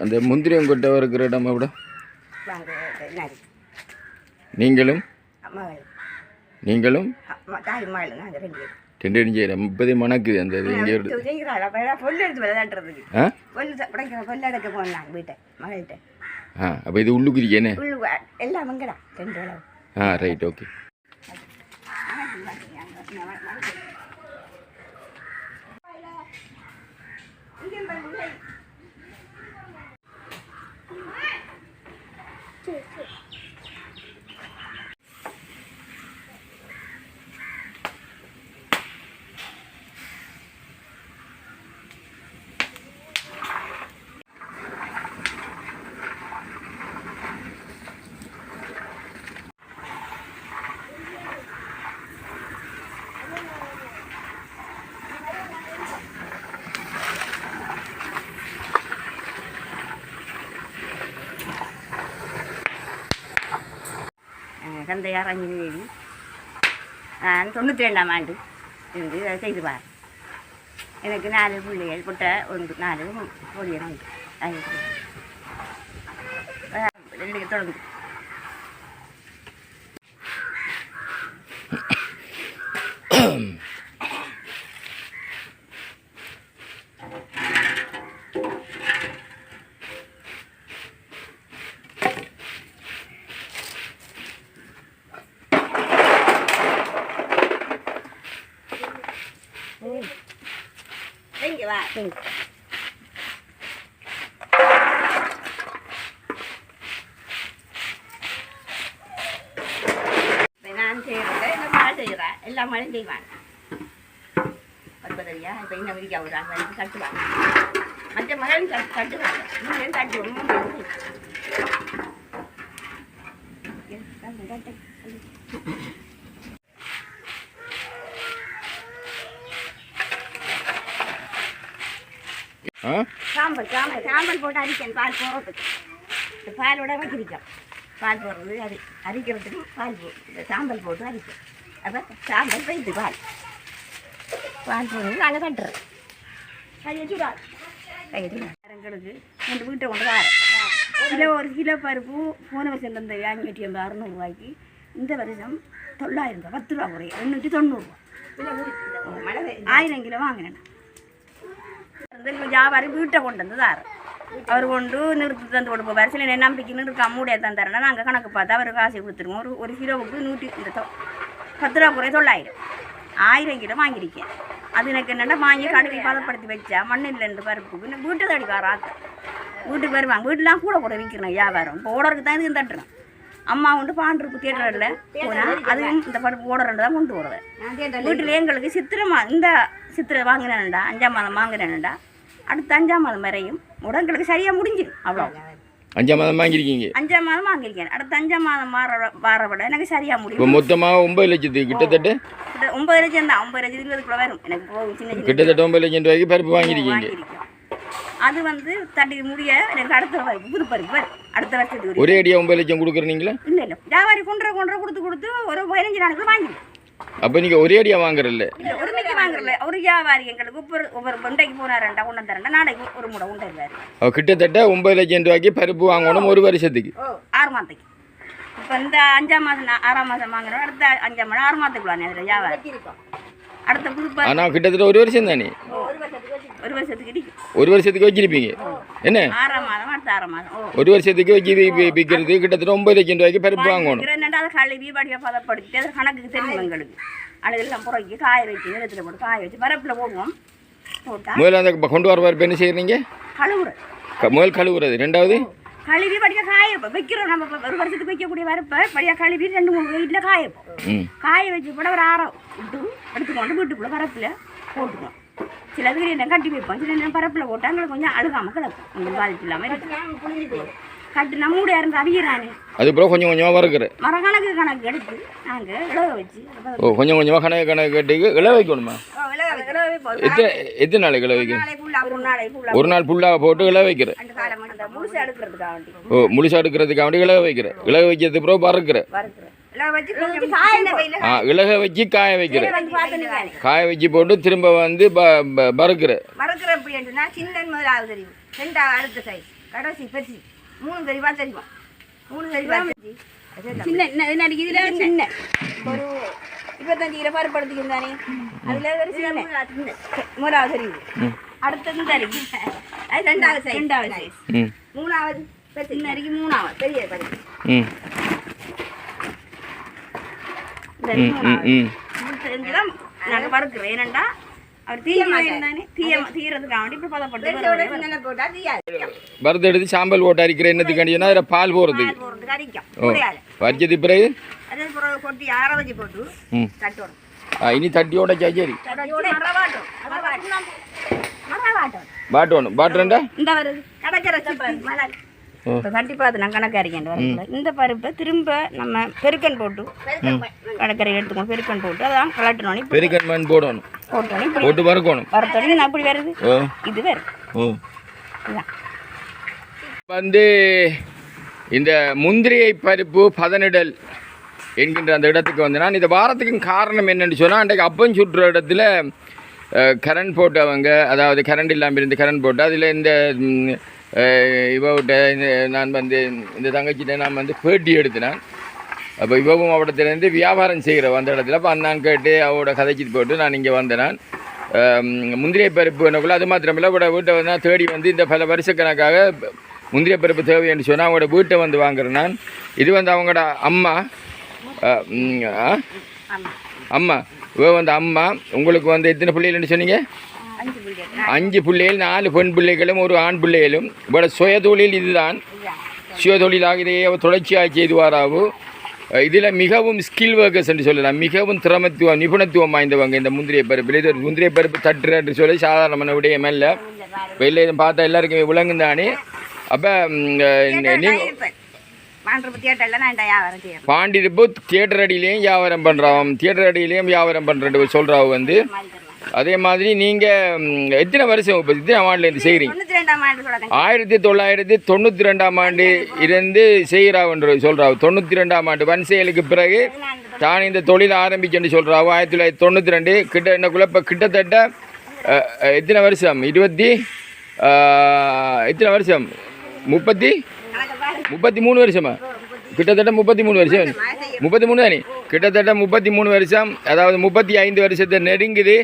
அந்த முந்திரியம் கொட்டை இருக்கிற இடம் நரி நீங்களும்? நீங்களும்? ரெண்டு ரெண்டு செய்கிறேன் முப்பதே மணக்குது அந்த இங்கே ஆ? அப்போ இது உள்ளுக்குறிக்கேனே உள்ளு எல்லாம் மங்கடா ரெண்டு அளவு ஆ ரைட் ஓகே கந்தையார் அஞ்சு தேதி நான் தொண்ணூற்றி ரெண்டாம் ஆண்டு இருந்து அதை செய்து பார் எனக்கு நாலு பிள்ளைகள் புட்ட ஒன்று நாலு பொடியன் உண்டு அது ரெண்டு தொடர்ந்து இங்கே வா இங்க. இப்ப நான் செய்யறது இந்த மழை செய்கிறேன் எல்லா மழையும் செய்வான் பற்பதறியா இப்போ இன்னும் விரிக்க விடுறாங்க வந்து கட்டுவாங்க மற்ற மழையும் கட்டு கட்டுவாங்க இன்னும் சாம்பல் சாம்பல் சாம்பல் போட்டு அரிக்கணும். பால் போடுறதுக்கு. இந்த பாலோட வைக்கிறோம் பால் போடுறது அரி அரிக்கிறதுக்கு பால் போ இந்த சாம்பல் போட்டு அரிக்கும் அப்போ சாம்பல் போயிடுது பால். பால் போடுறது நாங்கள் கட்டுறோம் கையை சுடா கையை சுடா எங்களுக்கு ரெண்டு வீட்டை கொண்டு வரேன். கிலோ ஒரு கிலோ பருப்பு போன வருஷம் தந்த அஞ்சூற்றி ஐம்பது அறுநூறுவாய்க்கு இந்த வருஷம் தொள்ளாயிரம் ரூபா பத்து ரூபா குறையும். எண்ணூற்றி தொண்ணூறுரூவா ஆயிரம் கிலோ வாங்கினேன். வந்து வியாபாரி வீட்டை கொண்டு வந்து தாரு அவர் கொண்டு நிறுத்தி தந்து கொடுப்போம் வேறு சில நம்பிக்கை நிறுத்த அம்மூடைய தந்தாருன்னா நாங்கள் கணக்கு பார்த்து அவர் காசு கொடுத்துருவோம் ஒரு ஒரு கிலோவுக்கு நூற்றி இந்த பத்து ரூபா குறை தொள்ளாயிரம் ஆயிரம் கிலோ வாங்கியிருக்கேன் அது எனக்கு என்னென்னா வாங்கி கடுவி பதப்படுத்தி வச்சா ரெண்டு பருப்புக்கு இன்னும் வீட்டை தடி வராது வீட்டுக்கு வருவாங்க வீட்டுலாம் கூட கூட விற்கிறேன் வியாபாரம் இப்போ ஓடருக்கு தான் இதுக்கு தட்டுறேன் அம்மா உண்டு பாண்டிருப்பு தேட்டரில் போனால் அதுவும் இந்த பருப்பு ஓடரண்டு தான் கொண்டு வருவேன் வீட்டில் எங்களுக்கு சித்திரை மா இந்த சித்திரை வாங்கினேன்டா அஞ்சாம் மாதம் வாங்கினேன்டா அடுத்த அஞ்சாம் மாதம் வரையும் உடங்களுக்கு சரியாக முடிஞ்சிடும் அவ்வளோ. அஞ்சாம் மாதம் வாங்கியிருக்கீங்க. அஞ்சாம் மாதம் வாங்கியிருக்கேன். அடுத்த அஞ்சாம் மாதம் வார வார விட எனக்கு சரியாக முடியும். மொத்தமாக ஒன்பது லட்சத்துக்கு கிட்டத்தட்ட? கிட்ட ஒன்பது லட்சம் தான். ஒன்பது லட்சத்துக்கு இருபதுக்குள்ள வரும். எனக்கு சின்ன கிட்டத்தட்ட ஒன்பது லட்சம் ரூபாய்க்கு பருப்பு வாங்கியிருக்கீங்க. அது வந்து தட்டி முடிய எனக்கு அடுத்த புது பருப்பு அடுத்த வருஷத்துக்கு. ஒரே அடியாக ஒன்பது லட்சம் கொடுக்குறீங்களா? இல்லை இல்லை. வியாபாரி கொண்டு கொண்டு கொடுத்து கொடுத்து ஒரு பதினஞ்சு நாளைக்குள்ள வாங்கிடும் அப்போ நீங்கள் ஒரே அடியாக வாங்குறல்ல? இல்லை ஒரு மிக்க வாங்குறல ஒரு வியாபாரி எங்களுக்கு ஒவ்வொரு ஒவ்வொரு உண்டைக்கு போனாரண்டா கொண்டு தரண்டா நாளைக்கு ஒரு முடை உண்டை தருவார் அவ கிட்டத்தட்ட ஒன்பது லட்சம் ரூபாய்க்கு பருப்பு வாங்கணும் ஒரு வருஷத்துக்கு. ஓ ஆறு மாதத்துக்கு. இப்போ இந்த அஞ்சாம் மாதம் ஆறாம் மாதம் வாங்குறோம் அடுத்த அஞ்சாம் மாதம் ஆறு மாதத்துக்குள்ள அதில் வியாபாரம். அடுத்த புது பருப்பு. ஆனால் கிட்டத்தட்ட ஒரு வருஷம் தானே? ஒரு வருஷத்துக்கு ஒரு வருஷத்துக்கு வச்சிருப்பீங்க. என்ன? ஒரு வருஷத்துக்கு வச்சு விற்கிறது கிட்டத்தட்ட ஒன்பது லட்சம் ரூபாய்க்கு பருப்பு வாங்கணும். கணக்குக்கு தெரியும் எங்களுக்கு. அதெல்லாம் புறக்கி காய வச்சு நிலத்தில் போட்டு காய வச்சு பரப்பில் போடுவோம். முதல்ல அந்த கொண்டு வர பருப்பு என்ன செய்கிறீங்க கழுவுற க- முதல் கழுவுறது. ரெண்டாவது? கழுவி படிக்க காய வைக்கிறோம் நம்ம ஒரு வருஷத்துக்கு வைக்கக்கூடிய வரப்ப படியாக கழுவி ரெண்டு மூணு வீட்டில் காய காய வச்சு கூட ஒரு ஆரம் விட்டு எடுத்துக்கொண்டு வீட்டுக்குள்ளே பரப்பில் போட்டுக்கணும் சில பேர் என்ன கட்டி வைப்போம். சில நேரம் பரப்பில் போட்டு எங்களுக்கு கொஞ்சம் அழுகாமல் கிடக்கும். ஒன்றும் பாதிப்பு இல்லாமல் இருக்கும் கட்டு நம்ம மூடியாக இருந்து அவிகிறானே அதுக்கப்புறம் கொஞ்சம் கொஞ்சமாக வறுக்கிற மரக்கணக்கு கணக்கு எடுத்து நாங்கள் இழவ வச்சு ஓ கொஞ்சம் கொஞ்சமாக கணக்கு கணக்கு கட்டிக்கு இள வைக்கணுமா? எத்தனை எத்தனை நாளைக்கு இள வைக்கணும்? ஒரு நாளை ஃபுல்லாக போட்டு இள வைக்கிற அந்த காலம் அந்த முழுசு எடுக்கிறதுக்காக வேண்டி. ஓ முழுசா எடுக்கிறதுக்காக வேண்டி இளக வைக்கிற இளக வைக்கிறதுக்கு வறுக்கிற வறுக்கிறேன். இலக வச்சு காய வைக்கிற. காய வச்சு போட்டு திரும்ப வந்து ப ப- வறுக்கிற வறுக்கிற எப்படி என்றுனா சின்ன முதலாவது தெரியும். ரெண்டாவது அடுத்த சைஸ் கடைசி பெருசி. மூணு தெரியுமா தெரியுமா? மூணு தெரியுமா சின்ன. என்ன என்ன இதுல சின்ன. ஒரு இருபத்தஞ்சு கிலோ பருப்பு எடுத்துக்கிருந்தானே அதுல ஒரு சின்ன மூணாவது தெரியுது. அடுத்தது தெரியும். அது ரெண்டாவது சைஸ் ரெண்டாவது சைஸ் ம். மூணாவது வரைக்கும் மூணாவது. பெரிய பருப்பு. வேண்டி இப்படி பதப்பட்டு போட்டா தீயாது. வறுத்தெடுத்து சாம்பல் போட்டு அரிக்கிற அதில் பால் ஓ வரிச்சது பிறகு? போட்டு இனி தட்டியோட சரி தட்டியோட மரவாட்டும். மரவாட்டும். பாட்டணும் இப்போ கட்டி பார்த்து நான் கணக்கு அறிக்கேன் வரல இந்த பருப்பை திரும்ப நம்ம பெருக்கன் போட்டு கடற்கரை எடுத்துக்கணும் பெருக்கன் போட்டு அதான் கலட்டணும் பெருக்கன் மண் போடணும். இப்படி போட்டு வறுக்கணும். வரத்தோடனே நான் இப்படி வருது. இது இதுதான் வந்து இந்த முந்திரியை பருப்பு பதனிடல் என்கின்ற அந்த இடத்துக்கு வந்து நான் இந்த வாரத்துக்கும் காரணம் என்னன்னு சொன்னால் அன்றைக்கு அப்பம் சுற்றுற இடத்துல கரண்ட் போட்டவங்க அதாவது கரண்ட் இல்லாமல் இருந்து கரண்ட் போட்டு அதில் இந்த இவகிட்ட இந்த- நான் வந்து இந்த தங்கச்சிட்ட நான் வந்து பேட்டி எடுத்தினேன் அப்போ இவவும் அவடத்துலேருந்து வியாபாரம் செய்கிற அந்த இடத்துல அப்போ நான் கேட்டு அவட கதைச்சிட்டு போட்டு நான் இங்கே வந்தேன் முந்திரிய பருப்பு எனக்குள்ள அது மாத்திரமில்லை அவட வீட்டை வந்து தேடி வந்து இந்த பல வருஷக்கணக்காக முந்திரிய பருப்பு தேவை என்று சொன்னால் அவங்களோட வீட்டை வந்து வாங்குறேன் நான் இது வந்து அவங்களோட அம்மா அம்மா இவ வந்து அம்மா உங்களுக்கு வந்து எத்தனை பிள்ளைகள்னு சொன்னீங்க அஞ்சு பிள்ளை அஞ்சு பிள்ளைகள் நாலு பெண் பிள்ளைகளும் ஒரு ஆண் பிள்ளைகளும். இவட சுய தொழில் இதுதான். சுய தொழிலாக இதையே தொடர்ச்சியாக செய்து வாராவு இதில் மிகவும் ஸ்கில் ஒர்க்கர்ஸ் என்று சொல்லலாம். மிகவும் திறமத்துவம் நிபுணத்துவம் வாய்ந்தவங்க இந்த முந்திரிய பருப்பில் இது ஒரு முந்திரிய பருப்பு தட்டுற என்று சொல்லி சாதாரணமான விடயம் அல்ல. வெளில இதை பார்த்தா எல்லாருக்குமே விளங்கும் தானே அப்போ நீங்கள் பாண்டிருப்பு தியேட்டர் அடியிலையும் வியாபாரம் பண்ணுறான் தியேட்டர் அடியிலையும் வியாபாரம் பண்ணுறது சொல்கிறாவு வந்து. அதே மாதிரி நீங்கள் எத்தனை வருஷம் இப்போ எத்தனை ஆண்டுலேருந்து செய்கிறீங்க தொண்ணூத்தி ரெண்டாம் ஆண்டு சொல்லுங்க ஆயிரத்தி தொள்ளாயிரத்தி தொண்ணூற்றி ரெண்டாம் ஆண்டு இருந்து செய்கிறாவுன்ற சொல்கிறாவு தொண்ணூற்றி ரெண்டாம் ஆண்டு வன்செயலுக்கு பிறகு தான் இந்த தொழில் ஆரம்பிச்சேன்னு சொல்கிறாவு ஆயிரத்தி தொள்ளாயிரத்தி தொண்ணூற்றி ரெண்டு கிட்ட என்னக்குள்ள இப்போ கிட்டத்தட்ட எத்தனை வருஷம்? இருபத்தி எத்தனை வருஷம்? முப்பத்தி? முப்பத்தி மூணு வருஷமா? கிட்டத்தட்ட முப்பத்தி மூணு வருஷம். முப்பத்தி மூணு தானே? கிட்டத்தட்ட முப்பத்தி மூணு வருஷம். அதாவது முப்பத்தி ஐந்து வருஷத்தை நெருங்குது.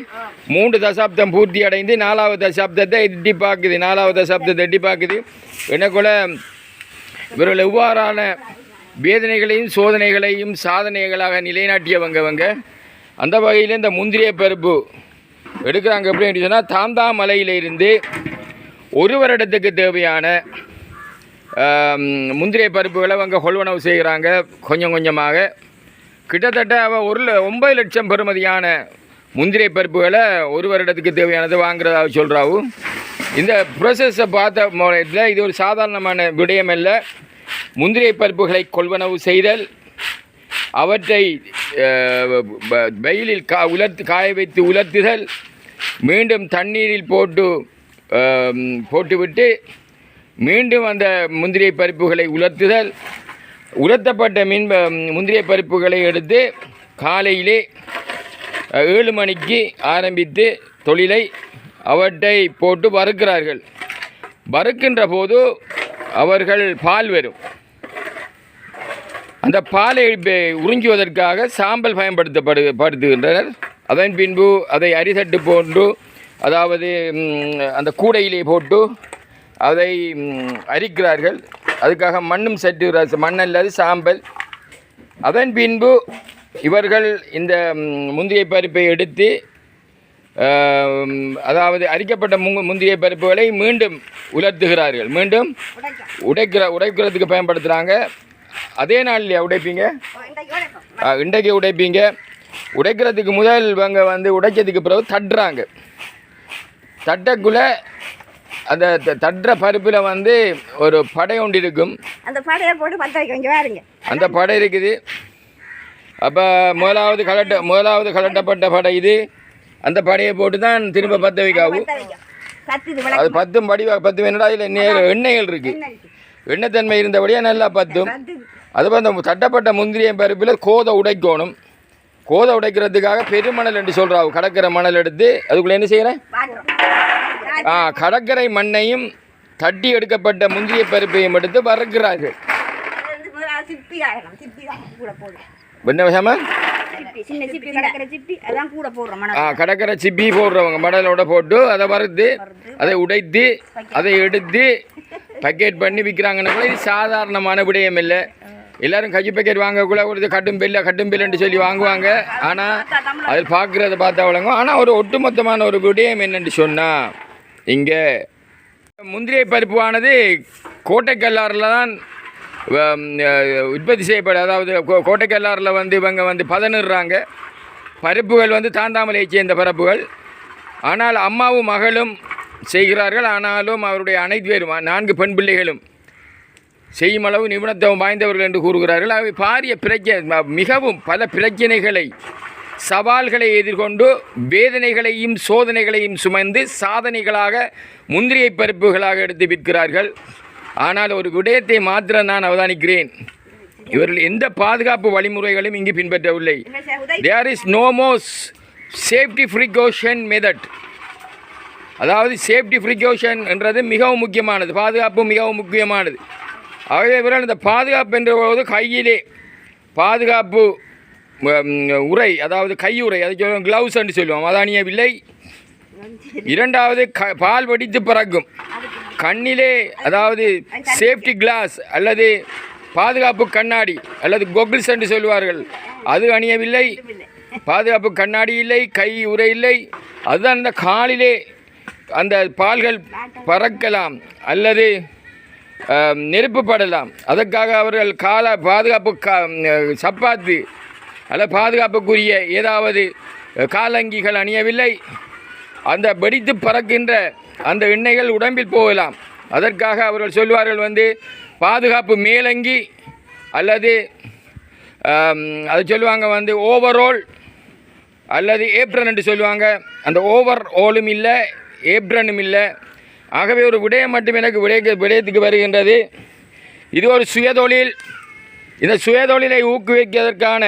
மூன்று தசாப்தம் பூர்த்தி அடைந்து நாலாவது தசாப்தத்தை எட்டி பார்க்குது நாலாவது தசாப்தத்தை எட்டி பார்க்குது. எனக்குள்ள இவர்கள் எவ்வாறான வேதனைகளையும் சோதனைகளையும் சாதனைகளாக நிலைநாட்டியவங்கவங்க அந்த வகையில் இந்த முந்திரிய பருப்பு எடுக்கிறாங்க அப்படின்னு சொன்னால் தாந்தாமலையிலிருந்து ஒரு வருடத்துக்கு தேவையான முந்திரிய பருப்புகளை அவங்க கொள்வனவு செய்கிறாங்க கொஞ்சம் கொஞ்சமாக. கிட்டத்தட்ட அவள் ஒரு ஒன்பது லட்சம் பெறுமதியான முந்திரி பருப்புகளை ஒரு வருடத்துக்கு தேவையானது வாங்குறதாக சொல்கிறாவு இந்த ப்ரொசஸை பார்த்த முறையில் இது ஒரு சாதாரணமான விடயம் அல்ல. முந்திரி பருப்புகளை கொள்வனவு செய்தல் அவற்றை வெயிலில் கா உலர்த்து காய வைத்து உலர்த்துதல் மீண்டும் தண்ணீரில் போட்டு போட்டுவிட்டு மீண்டும் அந்த முந்திரி பருப்புகளை உலர்த்துதல் உலர்த்தப்பட்ட மீன் ப- முந்திரிய பருப்புகளை எடுத்து காலையிலே ஏழு மணிக்கு ஆரம்பித்து தொழிலை அவற்றை போட்டு வறுக்கிறார்கள். வறுக்கின்ற போது அவர்கள் பால் வரும் அந்த பாலை உறிஞ்சுவதற்காக சாம்பல் பயன்படுத்தப்படு படுத்துகின்றனர் அதன் பின்பு அதை அரிசட்டு போன்று அதாவது அந்த கூடையிலே போட்டு அதை அரிக்கிறார்கள். அதுக்காக மண்ணும் சட்டு மண் அல்லது சாம்பல். அதன் பின்பு இவர்கள் இந்த ம், முந்திரிய பருப்பை எடுத்து அதாவது அரிக்கப்பட்ட முங்கு முந்திரிய பருப்புகளை மீண்டும் உலர்த்துகிறார்கள். மீண்டும் உடைக்கிற உடைக்கிறதுக்கு பயன்படுத்துகிறாங்க அதே நாள்லையா உடைப்பீங்க? இன்றைக்கு உடைப்பீங்க. உடைக்கிறதுக்கு முதல் இவங்க வந்து உடைக்கிறதுக்கு பிறகு தட்டுறாங்க. தட்டக்குள்ளே அந்த தட்டுற பருப்பில் வந்து ஒரு படை ஒன்று இருக்கும். அந்த படையை போட்டு பற்ற வைக்க அந்த படை இருக்குது. அப்போ முதலாவது கலட்ட முதலாவது கலட்டப்பட்ட படை இது. அந்த படையை போட்டு தான் திரும்ப பற்ற வைக்காவும் அது பத்தும் படி பத்து வேணுடா அதில் எண்ணெய் எண்ணெய்கள் இருக்குது எண்ணெய்த்தன்மை இருந்தபடியாக நல்லா பத்தும். அதுபோல் அந்த தட்டப்பட்ட முந்திரிய பருப்பில் கோதை உடைக்கணும். கோதை உடைக்கிறதுக்காக பெருமணல் என்று சொல்கிறாவு கடற்கரை மணல் எடுத்து அதுக்குள்ளே என்ன செய்கிறேன் ஆ கடற்கரை மண்ணையும் தட்டி எடுக்கப்பட்ட முந்திரிய பருப்பையும் எடுத்து வறுக்கிறார்கள். அது வந்து முதல்ல சிப்பி ஆகணும். சிப்பி தான் கூட போடும் என்ன விஷயமா கடற்கரை சிப்பி போடுறவங்க மடலோட போட்டு அதை வறுத்து அதை உடைத்து அதை எடுத்து பக்கெட் பண்ணி விற்கிறாங்கன்னு கூட இது சாதாரணமான விடயம் இல்லை. எல்லாரும் கஜி பேக்கெட் வாங்கக்குள்ள ஒரு கட்டும் பில்ல கட்டும் பில்லுன்னு சொல்லி வாங்குவாங்க. ஆனால் அதில் பார்க்குறத பார்த்தா வழங்கும் ஆனால் ஒரு ஒட்டுமொத்தமான ஒரு விடயம் என்னன்னு சொன்னால் இங்கே முந்திரி பருப்பானது கோட்டைக்கல்லாறில் தான் உற்பத்தி செய்யப்பட அதாவது கோ- வந்து இவங்க வந்து பதனிடுறாங்க. பருப்புகள் வந்து தாந்தாமலையை சேர்ந்த பரப்புகள். ஆனால் அம்மாவும் மகளும் செய்கிறார்கள். ஆனாலும் அவருடைய அனைத்து பேரும் நான்கு பெண் பிள்ளைகளும் செய்யும் அளவு நிபுணத்துவம் வாய்ந்தவர்கள் என்று கூறுகிறார்கள். அவை பாரிய பிரச்சனை மிகவும் பல பிரச்சனைகளை சவால்களை எதிர்கொண்டு வேதனைகளையும் சோதனைகளையும் சுமந்து சாதனைகளாக முந்திரியை பருப்புகளாக எடுத்து விற்கிறார்கள். ஆனால் ஒரு விடயத்தை மாத்திரம் நான் அவதானிக்கிறேன். இவர்கள் எந்த பாதுகாப்பு வழிமுறைகளும் இங்கு பின்பற்றவில்லை. There is no most safety precaution method அதாவது சேஃப்டி ப்ரிகாஷன் என்றது மிகவும் முக்கியமானது. பாதுகாப்பு மிகவும் முக்கியமானது. ஆகவே இவர்கள் இந்த பாதுகாப்பு என்ற போது கையிலே பாதுகாப்பு உரை அதாவது கையுறை அதை சொல்லுவோம் க்ளவுஸ் என்று சொல்லுவோம். அதானியவில்லை இரண்டாவது க பால் வெடித்து பறக்கும். கண்ணிலே அதாவது சேஃப்டி கிளாஸ் அல்லது பாதுகாப்பு கண்ணாடி அல்லது கொகிள்ஸ் என்று சொல்வார்கள் அது அணியவில்லை. பாதுகாப்பு கண்ணாடி இல்லை கை உரை இல்லை. அதுதான் அந்த காலிலே அந்த பால்கள் பறக்கலாம் அல்லது நெருப்புப்படலாம் நெருப்பு படலாம். அதற்காக அவர்கள் கால பாதுகாப்பு கா சப்பாத்து அல்ல பாதுகாப்புக்குரிய ஏதாவது காலங்கிகள் அணியவில்லை. அந்த வெடித்து பறக்கின்ற அந்த எண்ணெய்கள் உடம்பில் போகலாம். அதற்காக அவர்கள் சொல்வார்கள் வந்து பாதுகாப்பு மேலங்கி அல்லது அது சொல்லுவாங்க வந்து ஓவரோல் அல்லது ஏப்ரன் என்று சொல்லுவாங்க. அந்த ஓவர் ஓலும் இல்லை ஏப்ரனும் இல்லை. ஆகவே ஒரு விடயம் மட்டும் எனக்கு விடய விடயத்துக்கு வருகின்றது. இது ஒரு சுயதொழில். இந்த சுயதொழிலை ஊக்குவிப்பதற்கான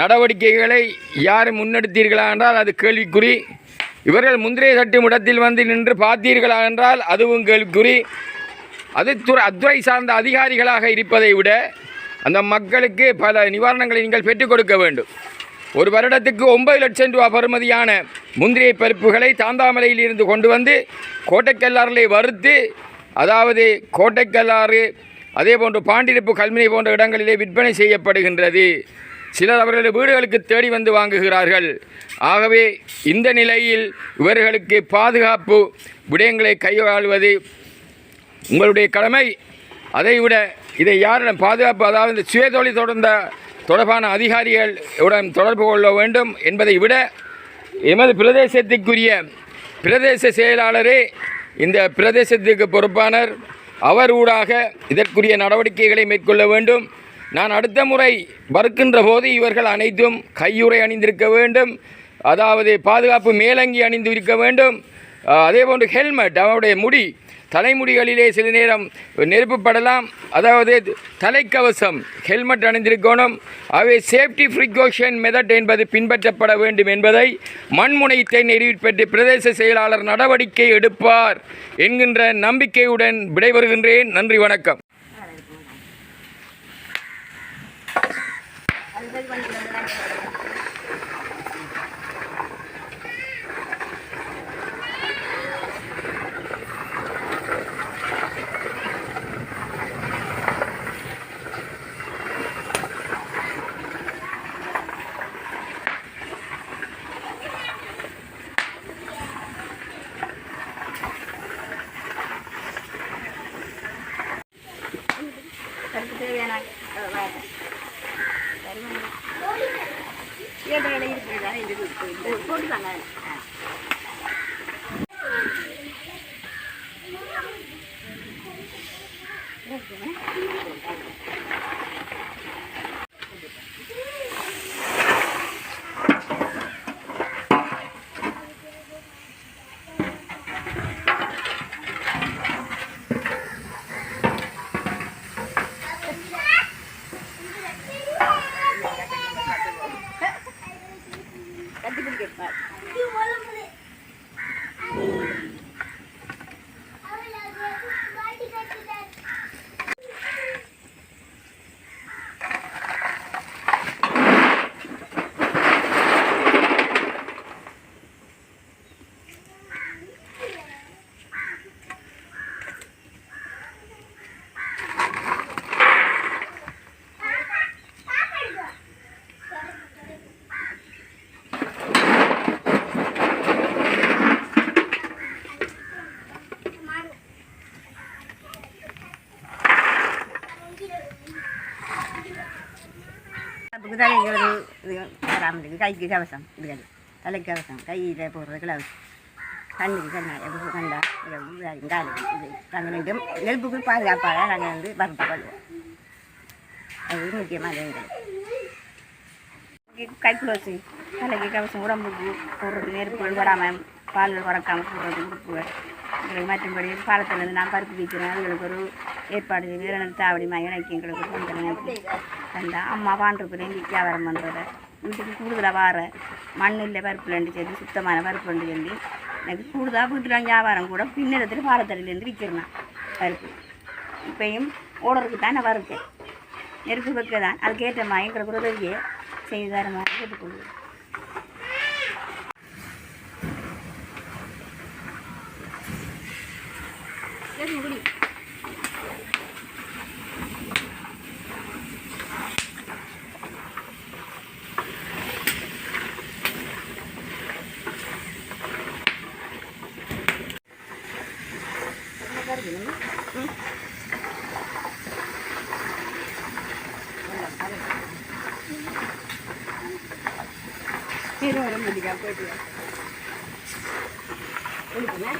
நடவடிக்கைகளை யார் முன்னெடுத்தீர்களா என்றால் அது கேள்விக்குறி. இவர்கள் முந்திரை தட்டும் இடத்தில் வந்து நின்று பார்த்தீர்களா என்றால் அதுவும் கேள்விக்குறி அது துறை அத்துறை சார்ந்த அதிகாரிகளாக இருப்பதை விட அந்த மக்களுக்கு பல நிவாரணங்களை நீங்கள் பெற்றுக் கொடுக்க வேண்டும். ஒரு வருடத்துக்கு ஒன்பது லட்சம் ரூபா பெறுமதியான முந்திரை பருப்புகளை தாந்தாமலையில் இருந்து கொண்டு வந்து கோட்டைக்கல்லாறிலே வறுத்து அதாவது கோட்டைக்கல்லாறு அதே போன்று பாண்டிருப்பு கல்முனை போன்ற இடங்களிலே விற்பனை செய்யப்படுகின்றது. சிலர் அவர்களது வீடுகளுக்கு தேடி வந்து வாங்குகிறார்கள். ஆகவே இந்த நிலையில் இவர்களுக்கு பாதுகாப்பு விடயங்களை கையாள்வது உங்களுடைய கடமை. அதைவிட இதை யாரிடம் பாதுகாப்பு அதாவது இந்த சுயதொழில் தொடர்ந்த தொடர்பான அதிகாரிகள் உடன் தொடர்பு கொள்ள வேண்டும் என்பதை விட எமது பிரதேசத்திற்குரிய பிரதேச செயலாளரே இந்த பிரதேசத்துக்கு பொறுப்பானர் அவர் ஊடாக இதற்குரிய நடவடிக்கைகளை மேற்கொள்ள வேண்டும். நான் அடுத்த முறை வறுக்கின்ற போது இவர்கள் அனைத்தும் கையுறை அணிந்திருக்க வேண்டும். அதாவது பாதுகாப்பு மேலங்கி அணிந்து இருக்க வேண்டும். அதே போன்று ஹெல்மெட் அவருடைய முடி தலைமுடிகளிலே சில நேரம் நெருப்பு படலாம். அதாவது தலைக்கவசம் ஹெல்மெட் அணிந்திருக்கணும். அவை சேஃப்டி ப்ரிகாஷன் மெதட் என்பது பின்பற்றப்பட வேண்டும் என்பதை மண்முனைத்தை நெறிவிற்பற்றி பிரதேச செயலாளர் நடவடிக்கை எடுப்பார் என்கின்ற நம்பிக்கையுடன் விடைபெறுகின்றேன். நன்றி வணக்கம். ಬಂದಿದ್ದಾರೆ கைக்கு கவசம் இதுகள் தலைக்கு கவசம் கையில் போடுறது கிளவுஸ் கண்ணுக்கு கண்ணா எப்படி கண்டா காலுக்கு இது நாங்கள் ரெண்டும் நெருப்புக்கு பாதுகாப்பாக நாங்கள் வந்து வறுத்து கொள்வோம் அது முக்கியமாக எங்களுக்கு கை கைக்குலோசி தலைக்கு கவசம் உடம்புக்கு போடுறது நெருப்புகள் வராமல் பால்கள் வறக்காமல் போடுறது உடுப்புகள் எங்களுக்கு மற்றபடி பாலத்திலேருந்து நான் பருப்பு வைக்கிறேன் அதுகளுக்கு ஒரு ஏற்பாடு வீரன் இரண்டு தாவடி இணைக்கி எங்களுக்கு ஒரு சொந்த கண்டா அம்மா பாண்டிருப்பேன் வியாபாரம் பண்ணுறதை வீட்டுக்கு கூடுதலாக வார மண் இல்லை பருப்பு ரெண்டு சொல்லி சுத்தமான பருப்பு ரெண்டு சொல்லி எனக்கு கூடுதலாக வீட்டில் வியாபாரம் கூட பின்னடத்தில் பாலத்தடியிலேருந்து விற்கிறேன் பருப்பு. இப்பையும் ஓடருக்கு தான் நான் வருக்கேன் நெருப்பு வைக்க தான். அதுக்கேற்ற மாதிரி எங்களுக்கு ஒரு உதவியை செய்து தர மாதிரி கேட்டுக்கொள்வேன் തിരുവനന്തപുരം മതിക്കാം പോയിട്ട് വിളിക്കുന്നേ